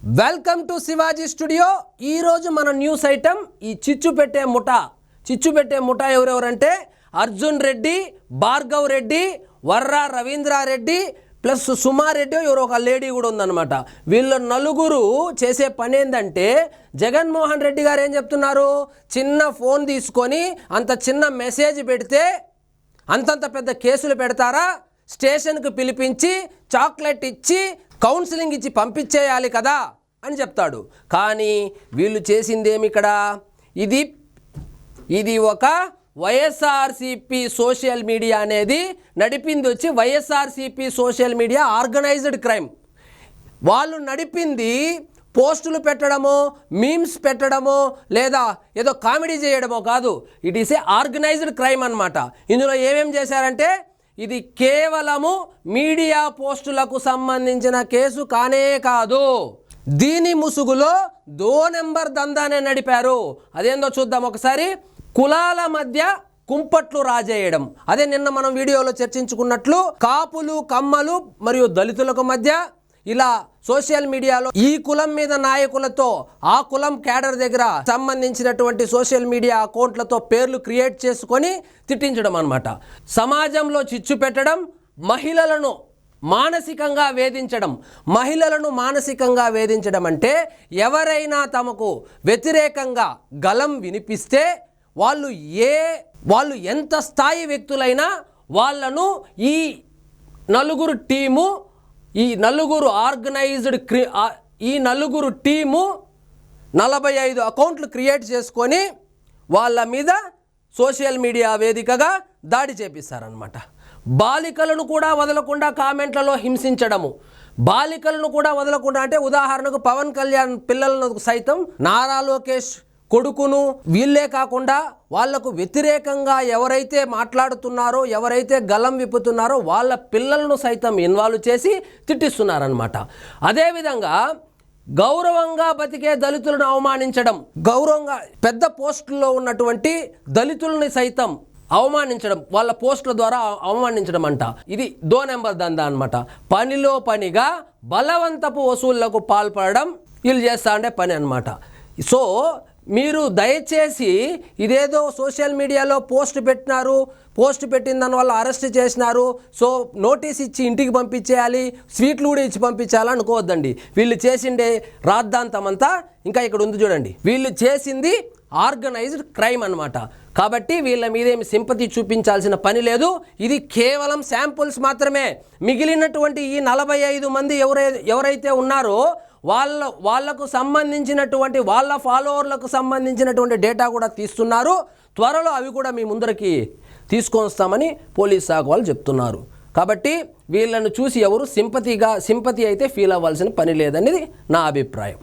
Welcome to Shivaji studio. ఈరోజు మన news item ఈ చిచ్చు పెట్టే ముఠా. చిచ్చు పెట్టే ముఠా ఎవరెవరంటే అర్జున్ రెడ్డి భార్గవ్ రెడ్డి వర్రా రవీంద్రారెడ్డి ప్లస్ సుమారెడ్డి ఎవరో ఒక లేడీ కూడా ఉందన్నమాట. వీళ్ళ నలుగురు చేసే పని ఏంటంటే జగన్మోహన్ రెడ్డి గారు ఏం చెప్తున్నారు? చిన్న ఫోన్ తీసుకొని అంత చిన్న మెసేజ్ పెడితే అంతంత పెద్ద కేసులు పెడతారా? స్టేషన్కు పిలిపించి చాక్లెట్ ఇచ్చి కౌన్సిలింగ్ ఇచ్చి పంపించేయాలి కదా అని చెప్తాడు. కానీ వీళ్ళు చేసిందేమి ఇక్కడ? ఇది ఇది ఒక వైఎస్ఆర్సిపి సోషల్ మీడియా అనేది నడిపింది వచ్చి YSRCP social media organised crime. వాళ్ళు నడిపింది పోస్టులు పెట్టడమో మీమ్స్ పెట్టడమో లేదా ఏదో కామెడీ చేయడమో కాదు. It is a organised crime అన్నమాట. ఇందులో ఏమేం చేశారంటే ఇది కేవలము మీడియా పోస్టులకు సంబంధించిన కేసు కానే కాదు. దీని ముసుగులో దో నెంబర్ దందానే నడిపారు. అదేందో చూద్దాం ఒకసారి. కులాల మధ్య కుంపట్లు రాజేయడం. అదే నిన్న మనం వీడియోలో చర్చించుకున్నట్లు కాపులు కమ్మలు మరియు దళితులకు మధ్య ఇలా సోషల్ మీడియాలో ఈ కులం మీద నాయకులతో ఆ కులం క్యాడర్ దగ్గర సంబంధించినటువంటి సోషల్ మీడియా అకౌంట్లతో పేర్లు క్రియేట్ చేసుకొని తిట్టించడం అన్నమాట. సమాజంలో చిచ్చు పెట్టడం మహిళలను మానసికంగా వేధించడం మహిళలను మానసికంగా వేధించడం అంటే ఎవరైనా తమకు వ్యతిరేకంగా గలం వినిపిస్తే వాళ్ళు ఏ వాళ్ళు ఎంత స్థాయి వ్యక్తులైనా వాళ్ళను ఈ నలుగురు టీము ఈ నలుగురు ఆర్గనైజ్డ్ క్రి ఈ నలుగురు టీము నలభై ఐదు అకౌంట్లు క్రియేట్ చేసుకొని వాళ్ళ మీద సోషల్ మీడియా వేదికగా దాడి చేపిస్తారనమాట బాలికలను కూడా వదలకుండా కామెంట్లలో హింసించడము. బాలికలను కూడా వదలకుండా అంటే ఉదాహరణకు పవన్ కళ్యాణ్ పిల్లలను సైతం నారా లోకేష్ కొడుకును వీళ్ళే కాకుండా వాళ్ళకు వ్యతిరేకంగా ఎవరైతే మాట్లాడుతున్నారో ఎవరైతే గలం విప్పుతున్నారో వాళ్ళ పిల్లలను సైతం ఇన్వాల్వ్ చేసి తిట్టిస్తున్నారనమాట అదేవిధంగా గౌరవంగా బతికే దళితులను అవమానించడం గౌరవంగా పెద్ద పోస్టుల్లో ఉన్నటువంటి దళితుల్ని సైతం అవమానించడం వాళ్ళ పోస్టుల ద్వారా అవమానించడం అంట. ఇది దో నెంబర్ దందా అన్నమాట. పనిలో పనిగా బలవంతపు వసూళ్ళకు పాల్పడడం వీళ్ళు చేస్తా అంటే పని అనమాట సో మీరు దయచేసి ఇదేదో సోషల్ మీడియాలో పోస్ట్ పెట్టినారు పోస్ట్ పెట్టిన దానివల్ల అరెస్ట్ చేసినారు సో నోటీస్ ఇచ్చి ఇంటికి పంపించేయాలి స్వీట్లు కూడా ఇచ్చి పంపించాలి అనుకోవద్దండి. వీళ్ళు చేసిండే రాద్ధాంతం అంతా ఇంకా ఇక్కడ ఉంది చూడండి. వీళ్ళు చేసింది ఆర్గనైజ్డ్ క్రైమ్ అన్నమాట. కాబట్టి వీళ్ళ మీద ఏమి సింపతి చూపించాల్సిన పని లేదు. ఇది కేవలం శాంపుల్స్ మాత్రమే. మిగిలినటువంటి ఈ నలభై ఐదు మంది ఎవరై ఎవరైతే ఉన్నారో వాళ్ళ వాళ్ళకు సంబంధించినటువంటి వాళ్ళ ఫాలోవర్లకు సంబంధించినటువంటి డేటా కూడా తీస్తున్నారు. త్వరలో అవి కూడా మీ ముందరికి తీసుకొని వస్తామని పోలీస్ శాఖ వాళ్ళు చెప్తున్నారు. కాబట్టి వీళ్ళను చూసి ఎవరు సింపతిగా సింపతి అయితే ఫీల్ అవ్వాల్సిన పని లేదనేది నా అభిప్రాయం.